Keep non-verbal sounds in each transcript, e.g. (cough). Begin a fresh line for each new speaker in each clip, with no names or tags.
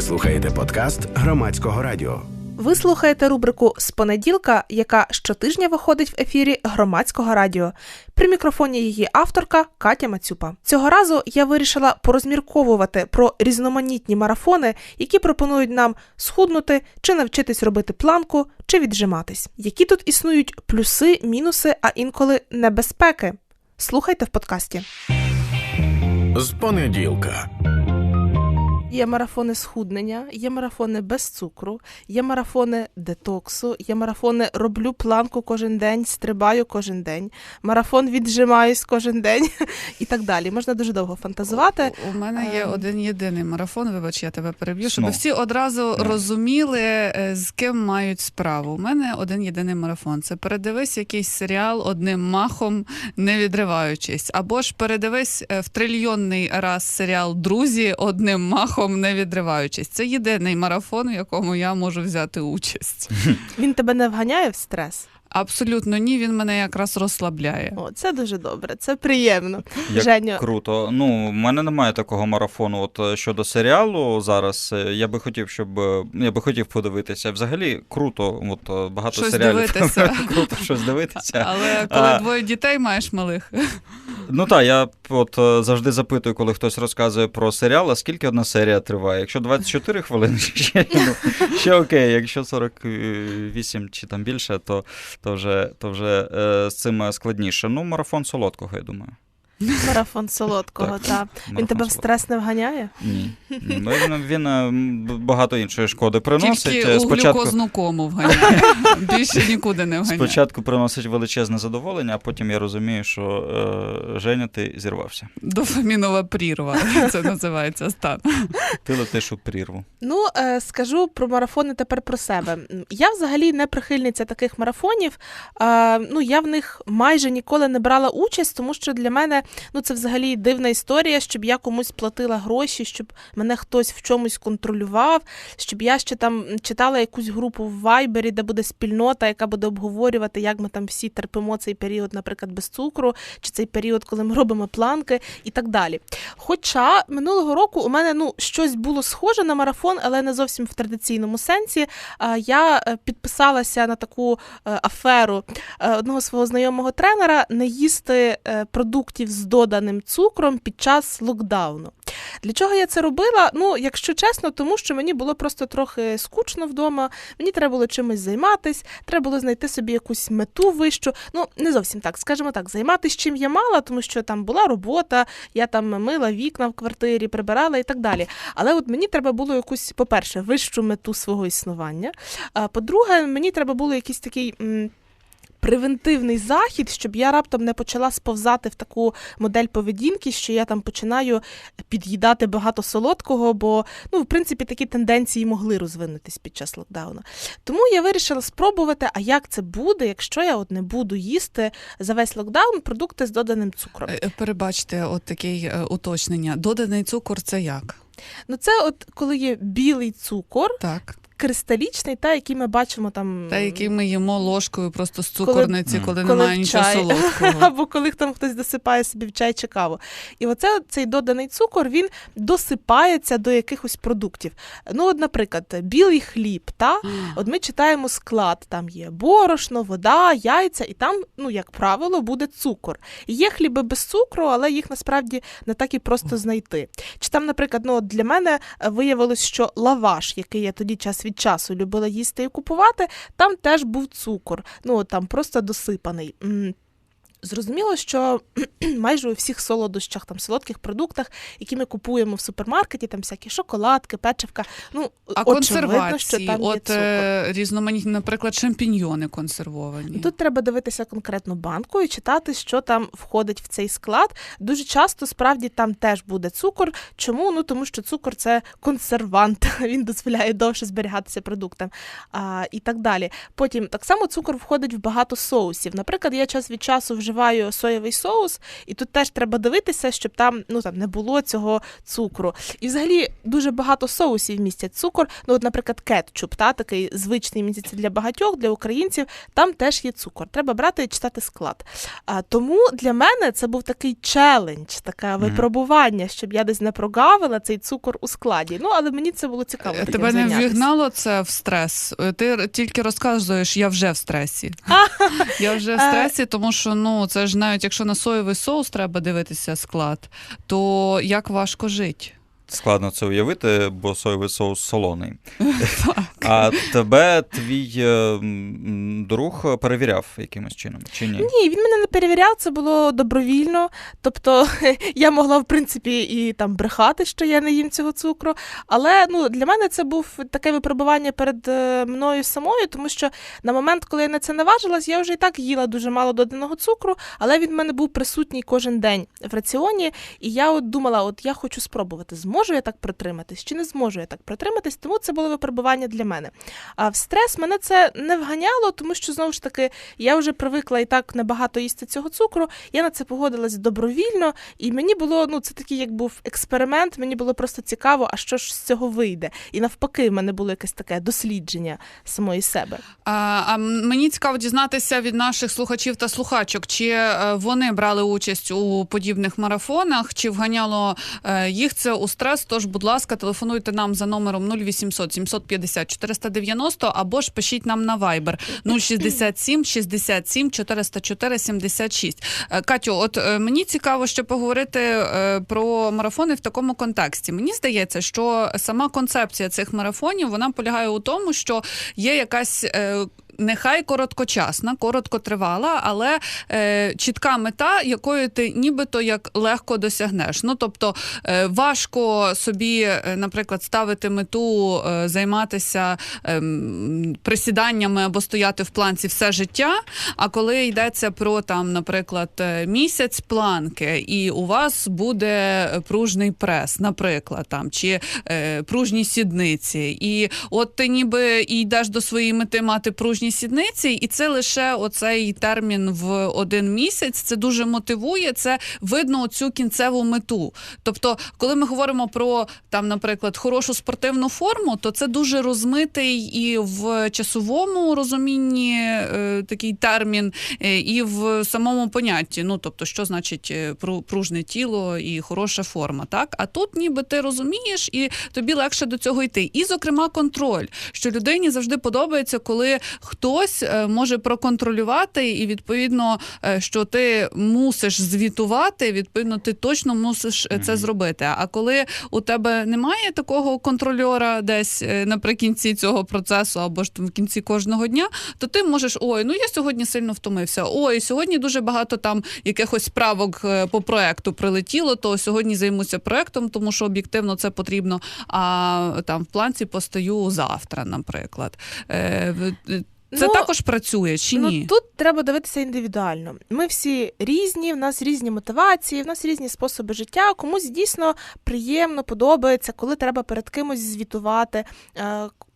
Ви слухаєте подкаст громадського радіо.
Ви слухаєте рубрику з понеділка, яка щотижня виходить в ефірі громадського радіо. При мікрофоні її авторка Катя Мацюпа. Цього разу я вирішила порозмірковувати про різноманітні марафони, які пропонують нам схуднути чи навчитись робити планку, чи віджиматись. Які тут існують плюси, мінуси, а інколи небезпеки. Слухайте в подкасті.
З понеділка.
Є марафони схуднення, є марафони без цукру, є марафони детоксу, є марафони роблю планку кожен день, стрибаю кожен день, марафон віджимаюсь кожен день (laughs) і так далі. Можна дуже довго фантазувати.
У мене є
Ем.
один єдиний марафон. Вибач, я тебе переб'ю, щоб
Ну.
всі одразу
Ну.
розуміли, е, з ким мають справу. У мене один єдиний марафон. Це передивись якийсь серіал одним махом, не відриваючись, або ж передивись е, в трильйонний раз серіал Друзі одним махом, не відриваючись. Це єдиний марафон, в якому я можу взяти участь. (laughs)
Він тебе не вганяє в стрес.
Абсолютно ні, він мене якраз розслабляє.
О, це дуже добре, це приємно.
Як
Женю,
круто. Ну, в мене немає такого марафону. От е, щодо серіалу зараз, е, я би хотів, щоб е, я би хотів подивитися. Взагалі круто, от багато
Щось
серіалів.
дивитися. (laughs)
круто щось дивитися.
Але коли
А.
двоє дітей маєш малих,
Ну так, я от е, завжди запитую, коли хтось розказує про серіал, а скільки одна серія триває. Якщо 24 хвилини, (laughs) ще, ну, ще окей. Якщо 48 чи там більше, то, то вже, то вже е, з цим складніше. Ну, марафон солодкого, я думаю. (laughs)
марафон солодкого,
Так.
та. Він тебе в стрес не вганяє?
Ні. Ну, Він, він е, багато іншої шкоди приносить.
тільки
Е,
у глюкозну кому вганяє. (laughs) Більше нікуди не вганяє.
спочатку приносить величезне задоволення, а потім я розумію, що е, Женя, ти зірвався.
Дофамінова прірва. Це називається стан.
Ти летиш у прірву.
Ну, е, скажу про марафони тепер про себе. Я взагалі не прихильниця таких марафонів. Е, ну, я в них майже ніколи не брала участь, тому що для мене ну, це взагалі дивна історія, щоб я комусь платила гроші, щоб мене хтось в чомусь контролював, щоб я ще там читала якусь групу в Вайбері, де буде спільнота, яка буде обговорювати, як ми там всі терпимо цей період, наприклад, без цукру, чи цей період, коли ми робимо планки і так далі. Хоча минулого року у мене ну щось було схоже на марафон, але не зовсім в традиційному сенсі. Я е, підписалася на таку е, аферу е, одного свого знайомого тренера не їсти продуктів з доданим цукром під час локдауну. Для чого я це робила? Ну, якщо чесно, тому що мені було просто трохи скучно вдома, мені треба було чимось займатись, треба було знайти собі якусь мету вищу. Ну, не зовсім так, скажімо так, займатися чим я мала, тому що там була робота, я там мила вікна в квартирі, прибирала і так далі. Але от мені треба було якусь, по-перше, вищу мету свого існування. А по-друге, мені треба було якийсь такий. Превентивний захід, щоб я раптом не почала сповзати в таку модель поведінки, що я там починаю під'їдати багато солодкого, бо ну, в принципі такі тенденції могли розвинутись під час локдауну. Тому я вирішила спробувати, а як це буде, якщо я от не буду їсти за весь локдаун продукти з доданим цукром.
Е, Перебачте, от таке е, уточнення. Доданий цукор це як?
Ну це от коли є білий цукор,
Так.
Кристалічний, та який ми бачимо там.
Та, який ми їмо ложкою просто з цукорниці,
Коли-
коли,
коли
немає нічого
чай.
солодкого. (laughs)
Або коли там хтось досипає собі в чай чи каву. І оце цей доданий цукор він досипається до якихось продуктів. Ну, от, наприклад, білий хліб. Та? От ми читаємо склад, там є борошно, вода, яйця, і там, ну, як правило, буде цукор. Є хліби без цукру, але їх насправді не так і просто знайти. Чи там, наприклад, ну, от для мене е, виявилось, що лаваш, який я тоді час від часу любила їсти і купувати, там теж був цукор. Ну, там просто досипаний. Зрозуміло, що (clears throat) майже у всіх солодощах, там солодких продуктах, які ми купуємо в супермаркеті, там всякі шоколадки, печивка. Ну
А
очевидно,
консервації,
що там
от
цукор.
е, різноманітні, наприклад, шампіньйони консервовані.
Тут треба дивитися конкретну банку і читати, що там входить в цей склад. Дуже часто справді там теж буде цукор. Чому? Ну тому що цукор це консервант, (laughs) він дозволяє довше зберігатися продуктам а, і так далі. Потім так само цукор входить в багато соусів. Наприклад, я час від часу вже вживаю соєвий соус, і тут теж треба дивитися, щоб там ну там не було цього цукру. І взагалі дуже багато соусів містять цукор. Ну, от, наприклад, кетчуп, та такий звичний місяць для багатьох, для українців. Там теж є цукор. Треба брати і читати склад. А, тому для мене це був такий челендж, таке
Мгм.
випробування, щоб я десь не прогавила цей цукор у складі. Ну але мені це було цікаво.
Е, Тебе не ввігнало це в стрес. Е, Ти тільки розказуєш, я вже в стресі. (laughs) Я вже в
Е.
стресі, тому що ну це ж навіть якщо на соєвий соус треба дивитися склад, то як важко жити.
Складно це уявити, бо соєвий соус солоний. А тебе твій е, друг перевіряв якимось чином, чи ні?
Ні, він мене не перевіряв, це було добровільно. Тобто (laughs) я могла, в принципі, і там брехати, що я не їм цього цукру. Але ну, для мене це був таке випробування перед е, мною самою, тому що на момент, коли я на це наважилась, я вже і так їла дуже мало доданого цукру, але він в мене був присутній кожен день в раціоні. І я от думала, от я хочу спробувати, зможу я так протриматись, чи не зможу я так протриматись, тому це було випробування для мене. А в стрес мене це не вганяло, тому що знову ж таки я вже привикла і так небагато їсти цього цукру. Я на це погодилась добровільно, і мені було ну це такий як був експеримент. Мені було просто цікаво, а що ж з цього вийде. І навпаки, в мене було якесь таке дослідження самої себе.
А, а мені цікаво дізнатися від наших слухачів та слухачок, чи е, вони брали участь у подібних марафонах, чи вганяло е, їх це у стрес. Тож, будь ласка, телефонуйте нам за номером 0800 750 490 або ж пишіть нам на Viber 067 67 404 76. Е, Катю, от е, мені цікаво ще поговорити е, про марафони в такому контексті. Мені здається, що сама концепція цих марафонів вона полягає у тому, що є якась. Нехай короткочасна, короткотривала, але е, чітка мета, якою ти нібито як легко досягнеш. Ну тобто е, важко собі, е, наприклад, ставити мету, е, займатися ем, присіданнями або стояти в планці все життя. А коли йдеться про там, наприклад, е, місяць планки, і у вас буде пружний прес, наприклад, там чи е, пружні сідниці, і от ти ніби і йдеш до своєї мети мати пружні сідниці, і це лише оцей термін в один місяць. Це дуже мотивує. Це видно оцю кінцеву мету. Тобто, коли ми говоримо про там, наприклад, хорошу спортивну форму, то це дуже розмитий і в часовому розумінні е, такий термін, е, і в самому понятті. Ну тобто, що значить е, пру- пружне тіло і хороша форма, так? А тут ніби ти розумієш, і тобі легше до цього йти. І, зокрема, контроль, що людині завжди подобається, коли хтось е, може проконтролювати, і відповідно, е, що ти мусиш звітувати, відповідно, ти точно мусиш е, це зробити. А коли у тебе немає такого контрольора десь наприкінці цього процесу, або ж там в кінці кожного дня, то ти можеш ой, ну я сьогодні сильно втомився. Ой, сьогодні дуже багато там якихось справок по проекту прилетіло, то сьогодні займуся проектом, тому що об'єктивно це потрібно. А там в планці постаю завтра, наприклад. Е, е, Це
Ну,
також працює чи ні?
Ну тут треба дивитися індивідуально. Ми всі різні, в нас різні мотивації, в нас різні способи життя. Комусь дійсно приємно подобається, коли треба перед кимось звітувати.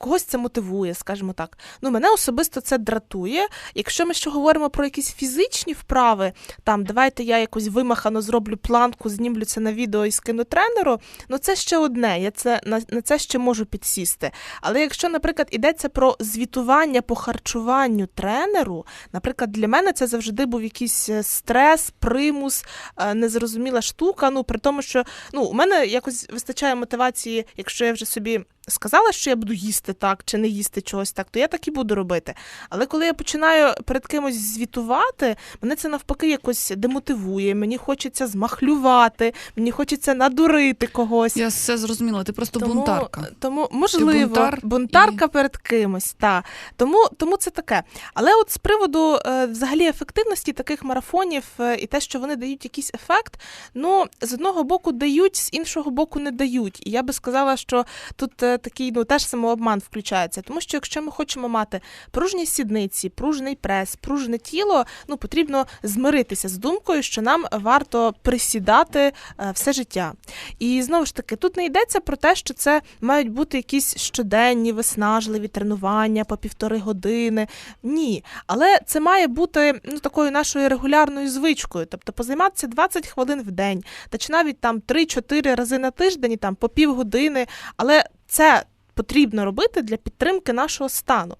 Когось це мотивує, скажімо так. Ну, мене особисто це дратує. Якщо ми ще говоримо про якісь фізичні вправи, там давайте я якось вимахано зроблю планку, знімлю це на відео і скину тренеру. Ну це ще одне. Я це на, на це ще можу підсісти. Але якщо, наприклад, йдеться про звітування по харчуванню тренеру, наприклад, для мене це завжди був якийсь е, стрес, примус, е, незрозуміла штука. Ну при тому, що ну у мене якось вистачає мотивації, якщо я вже собі. Сказала, що я буду їсти так чи не їсти чогось так, то я так і буду робити. Але коли я починаю перед кимось звітувати, мене це навпаки якось демотивує. Мені хочеться змахлювати, мені хочеться надурити когось.
Я все зрозуміла, ти просто бунтарка.
Тому можливо,
бунтар
бунтарка перед кимось, та тому, тому це таке. Але от з приводу е, взагалі ефективності таких марафонів е, і те, що вони дають якийсь ефект, ну з одного боку дають, з іншого боку не дають. І я би сказала, що тут е, такий ну теж самообман включається. Тому що якщо ми хочемо мати пружні сідниці, пружний прес, пружне тіло, ну потрібно змиритися з думкою, що нам варто присідати е, все життя. І знову ж таки, тут не йдеться про те, що це мають бути якісь щоденні виснажливі тренування по півтори години. Ні, але це має бути ну такою нашою регулярною звичкою, тобто позайматися 20 хвилин в день, та чи навіть там 3-4 рази на тиждень, там по півгодини, але це. Потрібно робити для підтримки нашого стану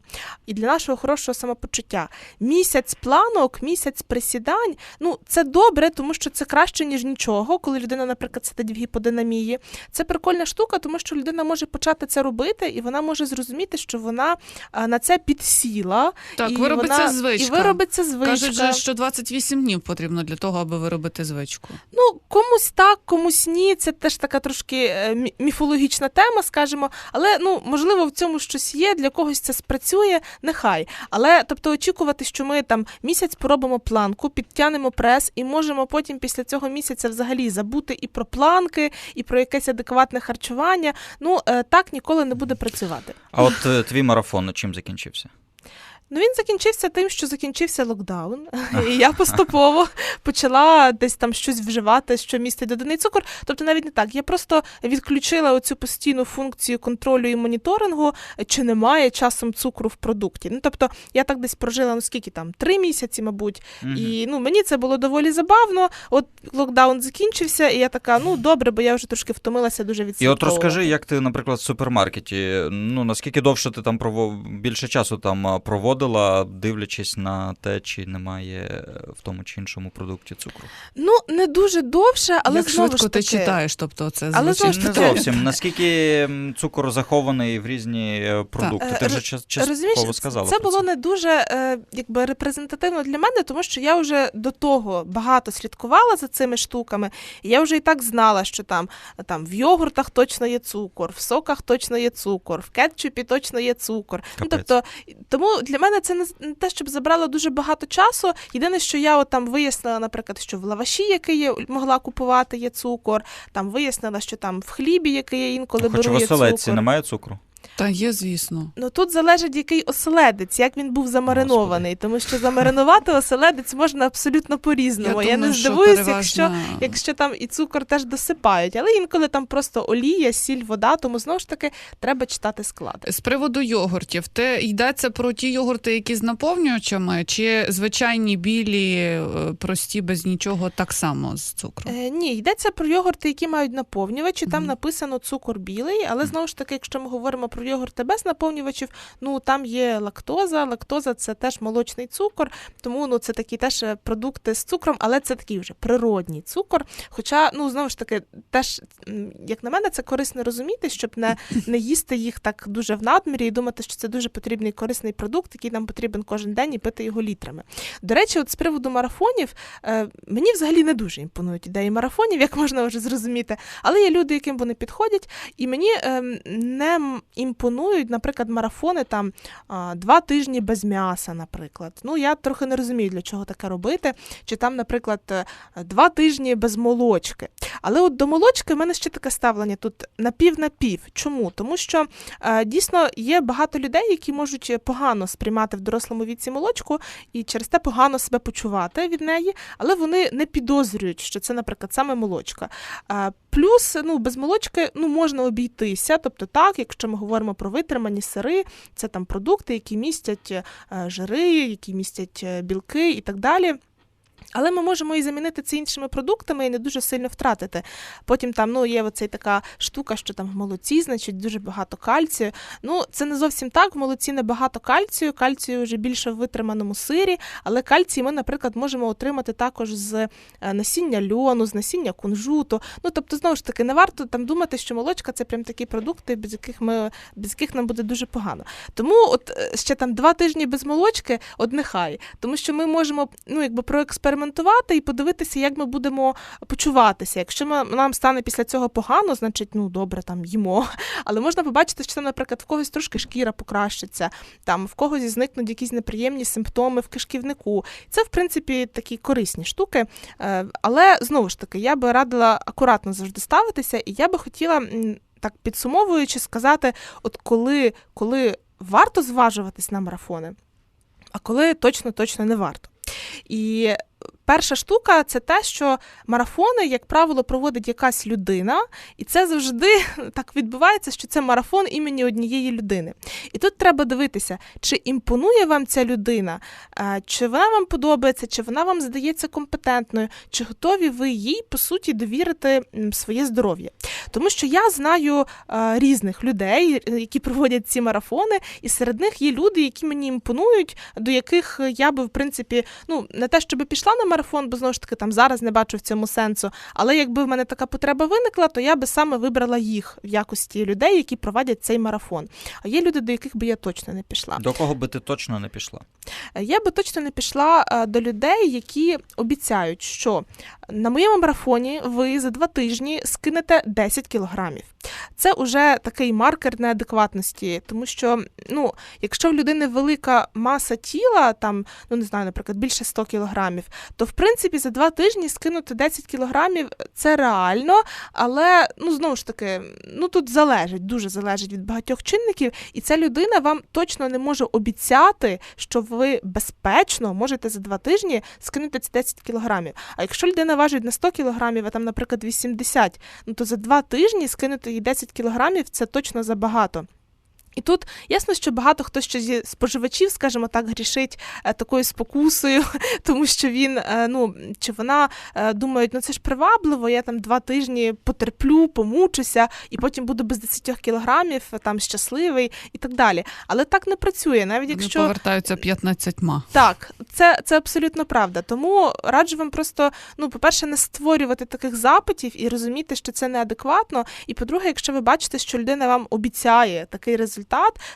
і для нашого хорошого самопочуття. Місяць планок, місяць присідань. Ну це добре, тому що це краще ніж нічого, коли людина, наприклад, сидить в гіподинамії. Це прикольна штука, тому що людина може почати це робити, і вона може зрозуміти, що вона на це підсіла.
Так,
і
виробиться
вона,
звичка.
І виробиться звичка.
Кажуть, же, що 28 днів потрібно для того, аби виробити звичку.
Ну, комусь так, комусь ні. Це теж така трошки е, міфологічна тема, скажімо. Але ну можливо в цьому щось є, для когось це спрацює, нехай. Але тобто очікувати, що ми там місяць поробимо планку, підтягнемо прес, і можемо потім після цього місяця взагалі забути і про планки, і про якесь адекватне харчування. Ну е, так ніколи не буде працювати.
А от е, твій марафон чим закінчився?
Ну він закінчився тим, що закінчився локдаун, і я поступово почала десь там щось вживати, що містить доданий цукор. Тобто, навіть не так. Я просто відключила оцю постійну функцію контролю і моніторингу, чи немає часом цукру в продукті. Ну тобто, я так десь прожила ну скільки там три місяці, мабуть,
Мгм.
і ну мені це було доволі забавно. От локдаун закінчився, і я така, ну добре, бо я вже трошки втомилася дуже від
І от розкажи, як ти, наприклад, в супермаркеті, ну наскільки довше ти там прово... більше часу там а, проводила, дивлячись на те, чи немає е, в тому чи іншому продукті цукру?
Ну не дуже довше, але
Як
знову
швидко
ж
ти читаєш, тобто це
Але
звучить
знову ж
Не зовсім. Наскільки цукор захований в різні е, продукти?
Е,
Ти вже
Розумієш,
частково сказала.
це
про
було не дуже якби репрезентативно для мене, тому що я вже до того багато слідкувала за цими штуками, і я вже і так знала, що там, там в йогуртах точно є цукор, в соках точно є цукор, в кетчупі точно є цукор. Ну, тобто, тому для мене це не, те, щоб забрало дуже багато часу. Єдине, що я от там вияснила, наприклад, що в лаваші, який я могла купувати, є цукор. Там вияснила, що там в хлібі, який я інколи
Хоч в
беру, є
оселедці немає цукру?
Та є, звісно.
Ну тут залежить, який оселедець, як він був замаринований, тому що замаринувати оселедець можна абсолютно по-різному. Я, не
думаю, що
здивуюсь, якщо,
переважна-
якщо там і цукор теж досипають, але інколи там просто олія, сіль, вода, тому знову ж таки треба читати склад.
З приводу йогуртів, те йдеться про ті йогурти, які з наповнювачами, чи звичайні білі, е, прості, без нічого, так само з цукром?
Е, ні, йдеться про йогурти, які мають наповнювачі. Там
Мгм.
написано цукор білий, але знову ж таки, якщо ми говоримо про йогурти без наповнювачів, ну там є лактоза. Лактоза це теж молочний цукор, тому ну це такі теж е, продукти з цукром, але це такий вже природній цукор. Хоча, ну знову ж таки, теж, як на мене, це корисно розуміти, щоб не, не їсти їх так дуже в надмірі і думати, що це дуже потрібний корисний продукт, який нам потрібен кожен день і пити його літрами. До речі, от з приводу марафонів, е, мені взагалі не дуже імпонують ідеї марафонів, як можна вже зрозуміти. Але є люди, яким вони підходять, і мені е, не імпонують, наприклад, марафони там два тижні без м'яса, наприклад. Ну я трохи не розумію, для чого таке робити. Чи там, наприклад, е, два тижні без молочки. Але от до молочки в мене ще таке ставлення тут напів на пів. Чому? Тому що е, дійсно є багато людей, які можуть погано сприймати в дорослому віці молочку і через те погано себе почувати від неї, але вони не підозрюють, що це, наприклад, саме молочка. Плюс, ну, без молочки ну, можна обійтися. Тобто, так, якщо ми говоримо про витримані сири, це там продукти, які містять е, жири, які містять е, білки і так далі. Але ми можемо і замінити це іншими продуктами і не дуже сильно втратити. Потім там ну, є оцей така штука, що там в молоці, значить, дуже багато кальцію. Ну, це не зовсім так. В молоці не багато кальцію. Кальцію вже більше в витриманому сирі, але кальцій ми, наприклад, можемо отримати також з е, насіння льону, з насіння кунжуту. Ну, тобто, знову ж таки, не варто там думати, що молочка це прям такі продукти, без яких ми без яких нам буде дуже погано. Тому от е, ще там два тижні без молочки, от нехай. Тому що ми можемо ну, якби проекспериментувати і подивитися, як ми будемо почуватися. Якщо ми, нам стане після цього погано, значить, ну добре, там їмо. (laughs) Але можна побачити, що там, наприклад, в когось трошки шкіра покращиться, там в когось зникнуть якісь неприємні симптоми в кишківнику. Це, в принципі, такі корисні штуки. Е, Але знову ж таки, я би радила акуратно завжди ставитися, і я би хотіла. так підсумовуючи, сказати, от коли, коли варто зважуватись на марафони, а коли точно точно не варто. І перша штука це те, що марафони, як правило, проводить якась людина, і це завжди (laughs) так відбувається, що це марафон імені однієї людини. І тут треба дивитися, чи імпонує вам ця людина, е, чи вона вам подобається, чи вона вам здається компетентною, чи готові ви їй по суті довірити своє здоров'я. Тому що я знаю е, різних людей, е, які проводять ці марафони, і серед них є люди, які мені імпонують, до яких я би в принципі ну не те, щоб пішла на марафон, бо знову ж таки там зараз не бачу в цьому сенсу. Але якби в мене така потреба виникла, то я би саме вибрала їх в якості людей, які проводять цей марафон. А є люди, до яких би я точно не пішла.
До кого би ти точно не пішла?
Я би точно не пішла е, до людей, які обіцяють, що на моєму марафоні ви за два тижні скинете 10 кілограмів. Це вже такий маркер неадекватності, тому що ну, якщо в людини велика маса тіла, там, ну не знаю, наприклад, більше 100 кілограмів, то в принципі за два тижні скинути 10 кілограмів це реально, але ну знову ж таки, ну тут залежить, дуже залежить від багатьох чинників, і ця людина вам точно не може обіцяти, що ви безпечно можете за два тижні скинути ці 10 кілограмів. А якщо людина важить на 100 кілограмів, а там, наприклад, 80, ну то за два тижні скинути їй 10 кілограмів це точно забагато. І тут ясно, що багато хто ще зі споживачів, скажімо так, грішить е, такою спокусою, (laughs) тому що він е, ну чи вона е, думають, ну це ж привабливо, я там два тижні потерплю, помучуся, і потім буду без 10 кілограмів, там щасливий і так далі. Але так не працює, навіть
Вони
якщо
повертаються 15.
так, це, це абсолютно правда. Тому раджу вам просто, ну, по-перше, не створювати таких запитів і розуміти, що це неадекватно. І по-друге, якщо ви бачите, що людина вам обіцяє такий результат,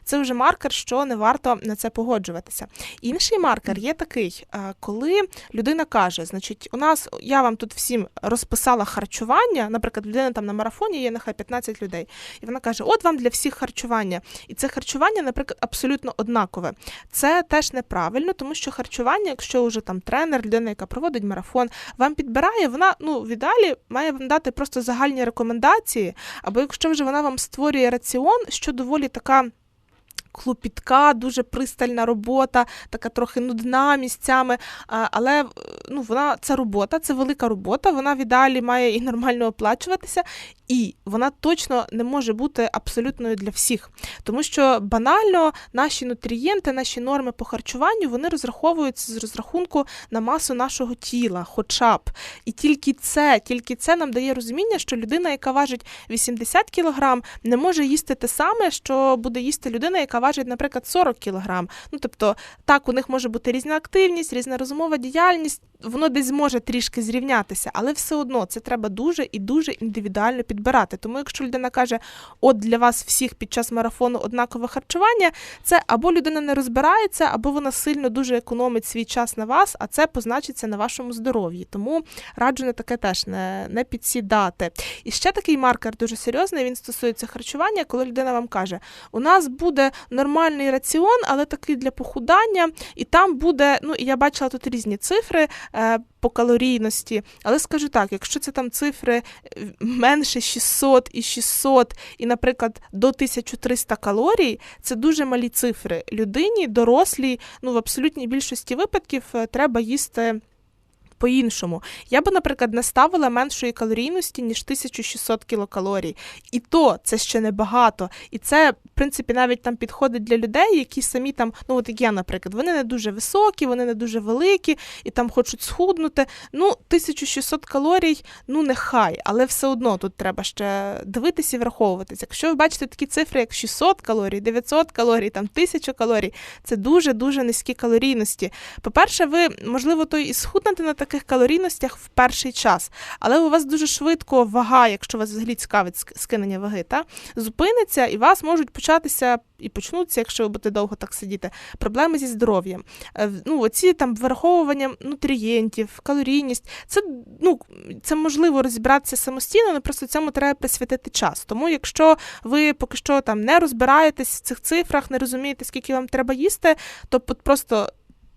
це вже маркер, що не варто на це погоджуватися. Інший маркер є такий, е, коли людина каже: значить, у нас я вам тут всім розписала харчування, наприклад, людина там на марафоні є нехай 15 людей, і вона каже: От вам для всіх харчування. І це харчування, наприклад, абсолютно однакове. Це теж неправильно, тому що харчування, якщо вже там тренер, людина, яка проводить марафон, вам підбирає, вона ну в ідеалі має вам дати просто загальні рекомендації. Або якщо вже вона вам створює раціон, що доволі така. Клопітка, дуже пристальна робота, така трохи нудна місцями. Але ну, вона це робота, це велика робота. Вона в ідеалі має і нормально оплачуватися, і вона точно не може бути абсолютною для всіх, тому що банально наші нутрієнти, наші норми по харчуванню вони розраховуються з розрахунку на масу нашого тіла, хоча б. І тільки це, тільки це нам дає розуміння, що людина, яка важить 80 кг, не може їсти те саме, що буде їсти людина, яка важить, наприклад, 40 кг. Ну тобто, так, у них може бути різна активність, різна розумова діяльність. Воно десь зможе трішки зрівнятися, але все одно це треба дуже і дуже індивідуально підбирати. Тому, якщо людина каже, от для вас всіх під час марафону однакове харчування, це або людина не розбирається, або вона сильно дуже економить свій час на вас, а це позначиться на вашому здоров'ї. Тому раджу на таке теж не, не підсідати. І ще такий маркер дуже серйозний. Він стосується харчування, коли людина вам каже: у нас буде нормальний раціон, але такий для похудання, і там буде. Ну і я бачила тут різні цифри по калорійності, але скажу так, якщо це там цифри е, менше 600 і 600, і, наприклад, до 1300 калорій, це дуже малі цифри. Людині, дорослій, ну в абсолютній більшості випадків е, треба їсти. По-іншому, я би, наприклад, не ставила меншої калорійності, ніж 1600 кілокалорій. І то це ще небагато. І це, в принципі, навіть там підходить для людей, які самі там, ну от як я, наприклад, вони не дуже високі, вони не дуже великі і там хочуть схуднути. Ну, 1600 калорій, ну нехай, але все одно тут треба ще дивитися і враховуватися. Якщо ви бачите такі цифри, як 600 калорій, 900 калорій, там 1000 калорій, це дуже-дуже низькі калорійності. По-перше, ви, можливо, то і схуднете на таких калорійностях в перший час, але у вас дуже швидко вага, якщо вас взагалі цікавить скинення ваги, та, зупиниться, і вас можуть початися і почнуться, якщо ви будете довго так сидіти, проблеми зі здоров'ям. Е, Ну, оці там вираховування нутрієнтів, калорійність, це, ну, це можливо розібратися самостійно, але просто цьому треба присвятити час. Тому, якщо ви поки що там не розбираєтесь в цих цифрах, не розумієте, скільки вам треба їсти, то просто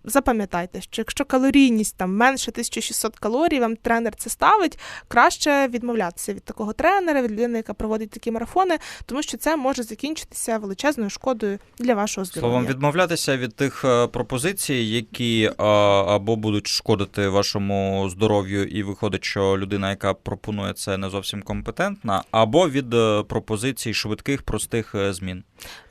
запам'ятайте, що якщо калорійність там менше 1600 калорій, вам тренер це ставить, краще відмовлятися від такого тренера, від людини, яка проводить такі марафони, тому що це може закінчитися величезною шкодою для вашого здоров'я.
Словом, відмовлятися від тих е, пропозицій, які або будуть шкодити вашому здоров'ю, і виходить, що людина, яка пропонує це, не зовсім компетентна, або від е, пропозицій швидких, простих е, змін.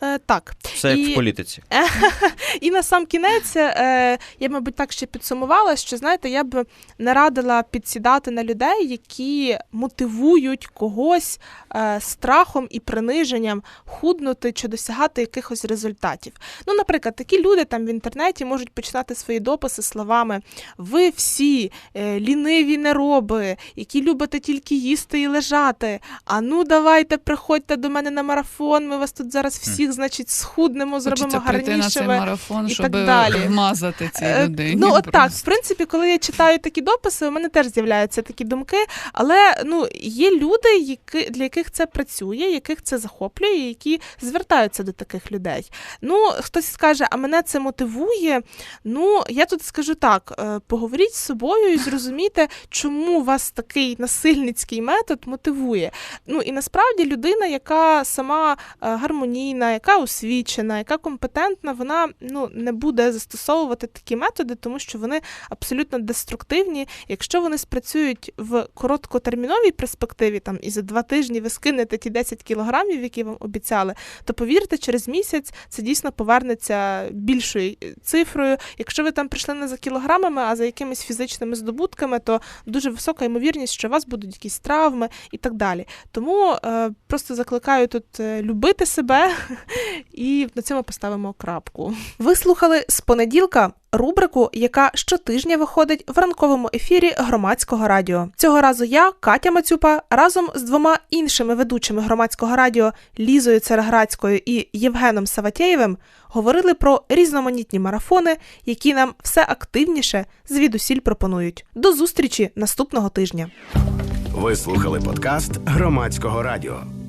Е, так.
Все як в політиці. (laughs)
І на сам кінець е, я, мабуть, так ще підсумувала, що знаєте, я б не радила підсідати на людей, які мотивують когось е, страхом і приниженням худнути чи досягати якихось результатів. Ну, наприклад, такі люди там в інтернеті можуть починати свої дописи словами: ви всі е, ліниві нероби, які любите тільки їсти і лежати. А ну давайте приходьте до мене на марафон. Ми вас тут зараз всіх, значить, схуднемо, зробимо
на цей марафон,
і
щоб
так далі.
вмазати цій
Е,
людині.
Ну, от так, в принципі, коли я читаю такі дописи, у мене теж з'являються такі думки. Але ну, є люди, які, для яких це працює, яких це захоплює, які звертаються до таких людей. Ну, хтось скаже, а мене це мотивує. Ну, я тут скажу так: е, поговоріть з собою і зрозумійте, чому вас такий насильницький метод мотивує. Ну і насправді людина, яка сама е, гармонійна, яка освічена, яка компетентна, вона ну не буде застосовувати такі методи, тому що вони абсолютно деструктивні. Якщо вони спрацюють в короткотерміновій перспективі, там і за два тижні ви скинете ті 10 кілограмів, які вам обіцяли, то повірте, через місяць це дійсно повернеться більшою е, цифрою. Якщо ви там прийшли не за кілограмами, а за якимись фізичними здобутками, то дуже висока ймовірність, що у вас будуть якісь травми і так далі. Тому е, просто закликаю тут е, любити себе (laughs) і на цьому поставимо крапку. Ви слухали з понеділка рубрику, яка щотижня виходить в ранковому ефірі громадського радіо. Цього разу я, Катя Мацюпа, разом з двома іншими ведучими громадського радіо Лізою Цареградською і Євгеном Саватєєвим говорили про різноманітні марафони, які нам все активніше звідусіль пропонують. До зустрічі наступного тижня.
Ви слухали подкаст громадського радіо.